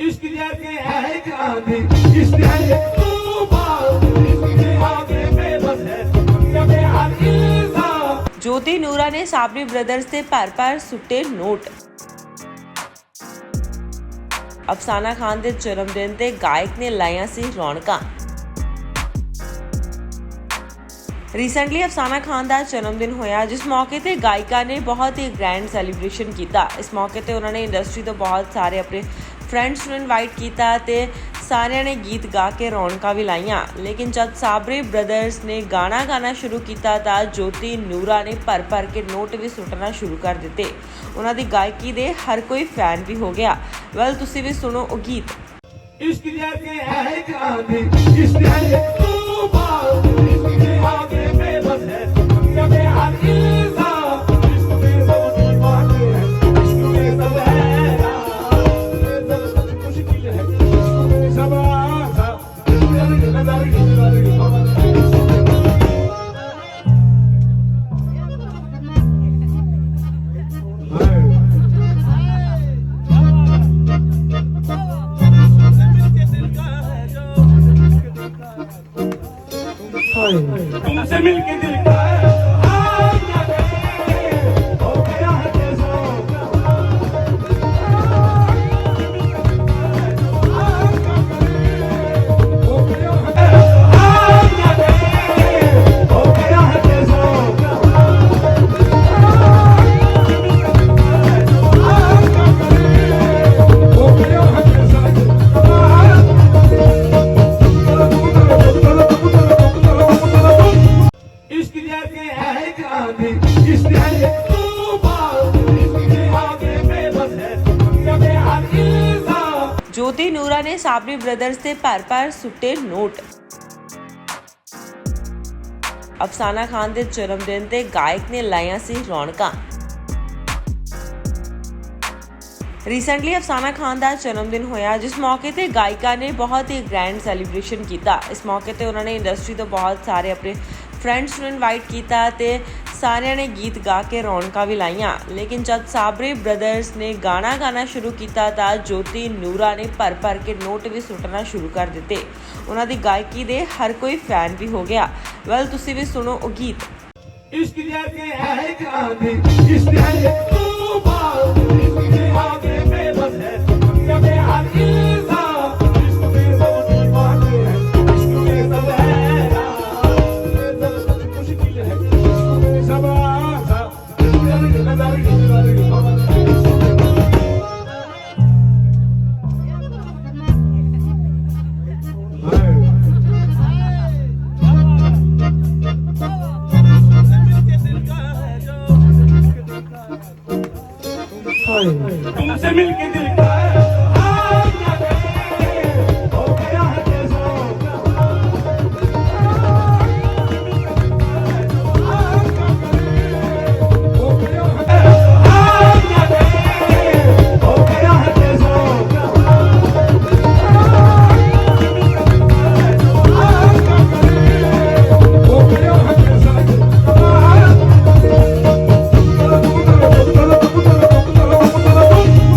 इश्क जैसे है गांधी इश्क है तूफान इश्क के आगे बेबस है कभी हर इंसान ਜੋਤੀ ਨੂਰਾ ਨੇ ਸਾਬਰੀ ਬ੍ਰਦਰਜ਼ ਤੇ ਭਰ-ਭਰ ਸੁੱਟੇ ਨੋਟ ਅਫਸਾਨਾ ਖਾਨ ਦੇ ਜਨਮ ਦਿਨ ਤੇ ਗਾਇਕ ਨੇ ਲਾਈਆਂ ਸੀ ਰੌਣਕਾਂ ਰੀਸੈਂਟਲੀ ਅਫਸਾਨਾ ਖਾਨ ਦਾ ਜਨਮ ਦਿਨ ਹੋਇਆ ਜਿਸ ਮੌਕੇ ਤੇ ਗਾਇਕਾ ਨੇ ਬਹੁਤ ਹੀ ਗ੍ਰੈਂਡ ਸੈਲੀਬ੍ਰੇਸ਼ਨ ਕੀਤਾ ਇਸ ਮੌਕੇ ਤੇ ਉਹਨਾਂ ਨੇ ਇੰਡਸਟਰੀ ਤੋਂ ਬਹੁਤ ਸਾਰੇ ਆਪਣੇ ਫਰੈਂਡਸ ਨੂੰ ਇਨਵਾਈਟ ਕੀਤਾ ਤੇ ਸਾਰਿਆਂ ਨੇ ਗੀਤ ਗਾ ਕੇ ਰੌਣਕਾਂ ਵੀ ਲਾਈਆਂ। ਲੇਕਿਨ ਜਦ ਸਾਬਰੀ ਬ੍ਰਦਰਸ ਨੇ ਗਾਣਾ ਗਾਣਾ ਸ਼ੁਰੂ ਕੀਤਾ ਤਾਂ ਜੋਤੀ, ਨੂਰਾ ਨੇ ਭਰ ਭਰ ਕੇ ਨੋਟ ਵੀ ਸੁੱਟਣਾ ਸ਼ੁਰੂ ਕਰ ਦਿੱਤੇ। ਉਹਨਾਂ ਦੀ ਗਾਇਕੀ ਦੇ ਹਰ ਕੋਈ ਫੈਨ ਵੀ ਹੋ ਗਿਆ। ਵੈਲ ਤੁਸੀਂ ਵੀ ਸੁਣੋ ਉਹ ਗੀਤ। ਇਸ਼ਕ ਜਰ ਕੇ ਹੈ ਜਾਨ ਦੀ ਇਸ਼ਕ ਜਰ तुमसे मिलके दिल का है गांधी इश्क है तूफान इश्क के आगे बेबस है कभी हर इंसान ਜੋਤੀ ਨੂਰਾ ਨੇ ਸਾਬਰੀ ਬ੍ਰਦਰਜ਼ ਤੇ ਭਰ-ਭਰ ਸੁੱਟੇ ਨੋਟ ਅਫਸਾਨਾ ਖਾਨ ਦੇ ਜਨਮ ਦਿਨ ਤੇ ਗਾਇਕ ਨੇ ਲਾਈਆਂ ਸੀ ਰੌਣਕਾਂ ਰੀਸੈਂਟਲੀ ਅਫਸਾਨਾ ਖਾਨ ਦਾ ਜਨਮ ਦਿਨ ਹੋਇਆ ਜਿਸ ਮੌਕੇ ਤੇ ਗਾਇਕਾ ਨੇ ਬਹੁਤ ਹੀ ਗ੍ਰੈਂਡ ਸੈਲੀਬ੍ਰੇਸ਼ਨ ਕੀਤਾ ਇਸ ਮੌਕੇ ਤੇ ਉਹਨਾਂ ਨੇ ਇੰਡਸਟਰੀ ਤੋਂ ਬਹੁਤ ਸਾਰੇ ਆਪਣੇ ਫਰੈਂਡਸ ਨੂੰ ਇਨਵਾਈਟ ਕੀਤਾ ਤੇ ਸਾਰਿਆਂ ਨੇ ਗੀਤ ਗਾ ਕੇ ਰੌਣਕਾਂ ਵੀ ਲਾਈਆਂ। ਲੇਕਿਨ ਜਦ ਸਾਬਰੀ ਬ੍ਰਦਰਸ ਨੇ ਗਾਣਾ ਗਾਣਾ ਸ਼ੁਰੂ ਕੀਤਾ ਤਾਂ ਜੋਤੀ, ਨੂਰਾ ਨੇ ਭਰ ਭਰ ਕੇ ਨੋਟ ਵੀ ਸੁੱਟਣਾ ਸ਼ੁਰੂ ਕਰ ਦਿੱਤੇ। ਉਹਨਾਂ ਦੀ ਗਾਇਕੀ ਦੇ ਹਰ ਕੋਈ ਫੈਨ ਵੀ ਹੋ ਗਿਆ। ਵੈਲ ਤੁਸੀਂ ਵੀ ਸੁਣੋ ਉਹ ਗੀਤ। ਇਸ਼ਕ ਜਰ ਕੇ ਹੈ ਕਾਂਦੇ ਇਸ਼ਕ ਜਰ Emil Kedir